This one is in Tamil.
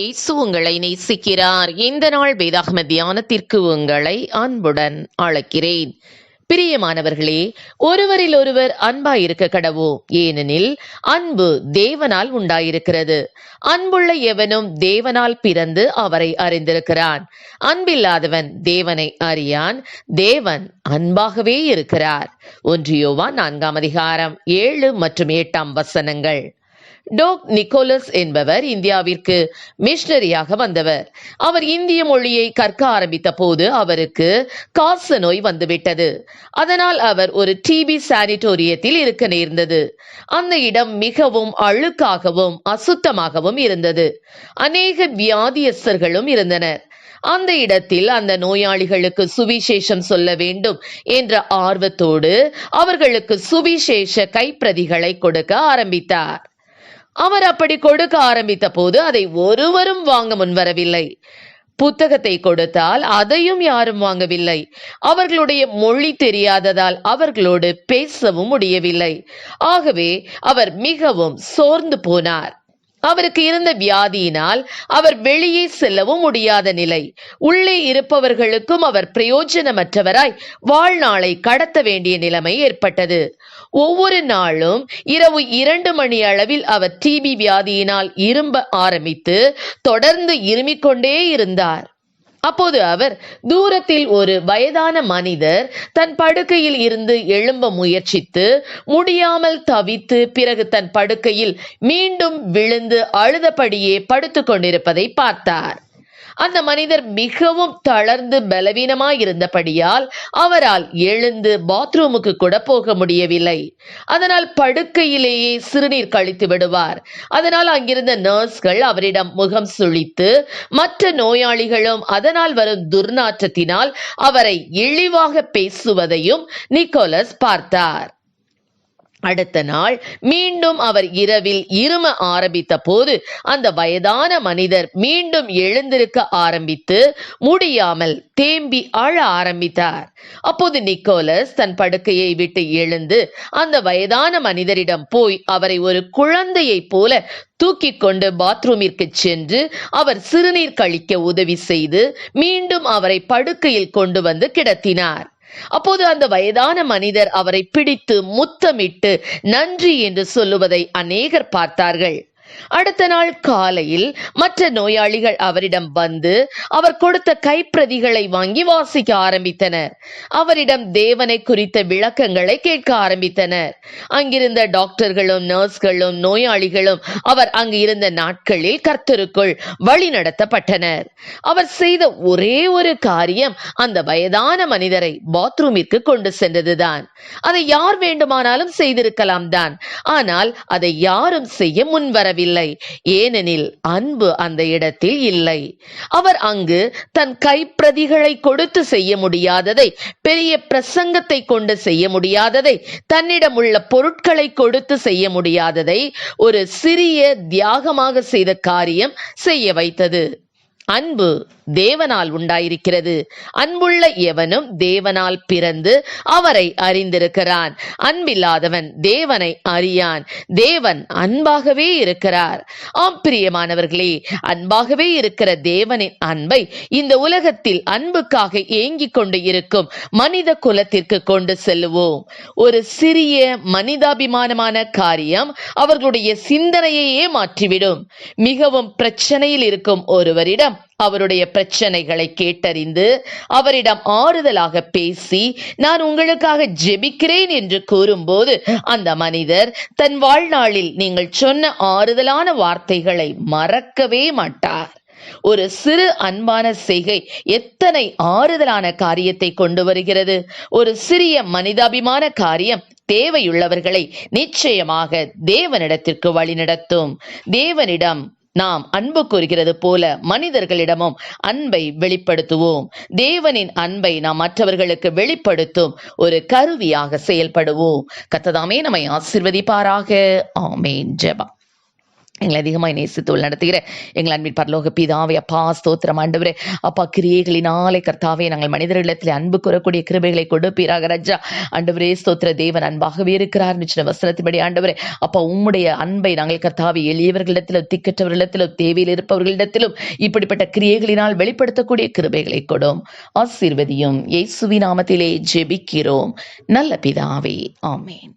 இயேசு உங்களை நேசிக்கிறார். இந்த நாள் வேதாகம தியானத்திற்கு உங்களை அன்புடன் அழைக்கிறேன். பிரியமானவர்களே ஒருவரில் ஒருவர் அன்பாய் இருக்க கடவோம் ஏனெனில் அன்பு தேவனால் உண்டாயிருக்கிறது. அன்புள்ள எவனும் தேவனால் பிறந்து அவரை அறிந்திருக்கிறான். அன்பில்லாதவன் தேவனை அறியான். தேவன் அன்பாகவே இருக்கிறார். ஒன்றியோவா நான்காம் அதிகாரம் ஏழு மற்றும் எட்டாம் வசனங்கள். டோக் நிக்கோலஸ் என்பவர் இந்தியாவிற்கு மிஷனரியாக வந்தவர். அவர் இந்திய மொழியை கற்க ஆரம்பித்த போது அவருக்கு காச நோய் வந்துவிட்டது. அதனால் அவர் ஒரு டிபி சானிட்டோரியத்தில் இருக்க நேர்ந்தது. அந்த இடம் மிகவும் அழுக்காகவும் அசுத்தமாகவும் இருந்தது. அநேக வியாதியஸ்தர்களும் இருந்தனர். அந்த இடத்தில் அந்த நோயாளிகளுக்கு சுவிசேஷம் சொல்ல வேண்டும் என்ற ஆர்வத்தோடு அவர்களுக்கு சுவிசேஷ கைப்பிரதிகளை கொடுக்க ஆரம்பித்தார். அவர் அப்படி கொடுக்க ஆரம்பித்த போது அதை ஒருவரும் வாங்க முன்வரவில்லை. புத்தகத்தை கொடுத்தால் அதையும் யாரும் வாங்கவில்லை. அவர்களுடைய மொழி தெரியாததால் அவர்களோடு பேசவும் முடியவில்லை. ஆகவே அவர் மிகவும் சோர்ந்து போனார். அவருக்கு இருந்த வியாதியினால் அவர் வெளியே செல்லவும் முடியாத நிலை. உள்ளே இருப்பவர்களுக்கும் அவர் பிரயோஜனமற்றவராய் வாழ்நாளை கடத்த வேண்டிய நிலைமை ஏற்பட்டது. ஒவ்வொரு நாளும் இரவு இரண்டு மணி அளவில் அவர் டிபி வியாதியினால் இரும்ப ஆரம்பித்து தொடர்ந்து இருமிக்கொண்டே இருந்தார். அப்போது அவர் தூரத்தில் ஒரு வயதான மனிதர் தன் படுக்கையில் இருந்து எழும்ப முயற்சித்து முடியாமல் தவித்து பிறகு தன் படுக்கையில் மீண்டும் விழுந்து அழுதபடியே படுத்துக் கொண்டிருப்பதை பார்த்தார். அந்த மனிதர் மிகவும் தளர்ந்து பலவீனமாயிருந்தபடியால் அவரால் எழுந்து பாத்ரூமுக்கு கூட போக முடியவில்லை. அதனால் படுக்கையிலேயே சிறுநீர் கழித்து விடுவார். அதனால் அங்கிருந்த நர்ஸ்கள் அவரிடம் முகம் சுழித்து மற்ற நோயாளிகளும் அதனால் வரும் துர்நாற்றத்தினால் அவரை இழிவாக பேசுவதையும் நிக்கோலஸ் பார்த்தார். அடுத்த நாள் மீண்டும் அவர் இரவில் இரும ஆரம்பித்த போது அந்த வயதான மனிதர் மீண்டும் எழுந்திருக்க ஆரம்பித்து முடியாமல் தேம்பி அழ ஆரம்பித்தார். அப்போது நிக்கோலஸ் தன் படுக்கையை விட்டு எழுந்து அந்த வயதான மனிதரிடம் போய் அவரை ஒரு குழந்தையைப் போல தூக்கி கொண்டு பாத்ரூமிற்கு சென்று அவர் சிறுநீர் கழிக்க உதவி செய்து மீண்டும் அவரை படுக்கையில் கொண்டு வந்து கிடத்தினார். அப்போது அந்த வயதான மனிதர் அவரை பிடித்து முத்தமிட்டு நன்றி என்று சொல்லுவதை அநேகர் பார்த்தார்கள். அடுத்த நாள் காலையில் மற்ற நோயாளிகள் அவரிடம் வந்து அவர் கொடுத்த கைப்பிரதிகளை வாங்கி வாசிக்க ஆரம்பித்தனர். அவரிடம் தேவனை குறித்த விளக்கங்களை கேட்க ஆரம்பித்தனர். அங்கிருந்த டாக்டர்களும் நர்ஸ்களும் நோயாளிகளும் அவர் அங்கு இருந்த நாட்களில் கர்த்தருக்குள் வழி நடத்தப்பட்டனர். அவர் செய்த ஒரே ஒரு காரியம் அந்த வயதான மனிதரை பாத்ரூமிற்கு கொண்டு சென்றதுதான். அதை யார் வேண்டுமானாலும் செய்திருக்கலாம் தான். ஆனால் அதை யாரும் செய்ய முன்வர முன்வரவில்லை ஏனெனில் அன்பு அந்த இடத்தில் இல்லை. அவர் அங்கு தன் கைப்பிரதிகளை கொடுத்து செய்ய முடியாததை பெரிய பிரசங்கத்தை கொண்டு செய்ய முடியாததை தன்னிடம் உள்ள பொருட்களை கொடுத்து செய்ய முடியாததை ஒரு சிறிய தியாகமாக செய்த காரியம் செய்ய வைத்தது. அன்பு தேவனால் உண்டாயிருக்கிறது. அன்புள்ள எவனும் தேவனால் பிறந்து அவரை அறிந்திருக்கிறான். அன்பில்லாதவன் தேவனை அறியான். தேவன் அன்பாகவே இருக்கிறார். ஆம் பிரியமானவர்களே அன்பாகவே இருக்கிற தேவனின் அன்பை இந்த உலகத்தில் அன்புக்காக ஏங்கிக் கொண்டு இருக்கும் மனித குலத்திற்கு கொண்டு செல்லுவோம். ஒரு சிறிய மனிதாபிமானமான காரியம் அவர்களுடைய சிந்தனையையே மாற்றிவிடும். மிகவும் பிரச்சனையில் இருக்கும் ஒருவரிடம் அவருடைய பிரச்சனைகளை கேட்டறிந்து அவரிடம் ஆறுதலாக பேசி நான் உங்களுக்காக ஜெபிக்கிறேன் என்று கூறும்போது அந்த மனிதர் தன் வாழ்நாளில் நீங்கள் சொன்ன ஆறுதலான வார்த்தைகளை மறக்கவே மாட்டார். ஒரு சிறு அன்பான செய்கை எத்தனை ஆறுதலான காரியத்தை கொண்டு வருகிறது? ஒரு சிறிய மனிதாபிமான காரியம் தேவையுள்ளவர்களை நிச்சயமாக தேவனிடத்திற்கு வழிநடத்தும். தேவனிடம் நாம் அன்பு கூறுகிறது போல மனிதர்களிடமும் அன்பை வெளிப்படுத்துவோம். தேவனின் அன்பை நாம் மற்றவர்களுக்கு வெளிப்படுத்தும் ஒரு கருவியாக செயல்படுவோம். கத்ததாமே நம்மை ஆசிர்வதிப்பாராக. ஆமேன். ஜெபம். எங்களை அதிகமாக நேசித்து நடத்துகிற எங்கள் அன்பின் பரலோக பிதாவே அப்பா ஸ்தோத்திரம் ஆண்டவரே. அப்பா கிரியைகளினாலே கர்த்தாவே நாங்கள் மனிதர்களிடத்தில் அன்பு கூறக்கூடிய கிருபைகளை கொடுப்பீராக ரஜா. ஆண்டவரே ஸ்தோத்திர தேவன் அன்பாகவே இருக்கிறார். நிச்சய வசனத்தின்படி ஆண்டவரே அப்பா உம்முடைய அன்பை நாங்கள் கர்த்தாவே எளியவர்களிடத்திலும் திக்கற்றவர்களிடத்திலும் தேவையில் இருப்பவர்களிடத்திலும் இப்படிப்பட்ட கிரியைகளினால் வெளிப்படுத்தக்கூடிய கிருபைகளை கொடும். ஆசீர்வதியும். இயேசுவி நாமத்திலே ஜெபிக்கிறோம். நல்ல பிதாவே ஆமேன்.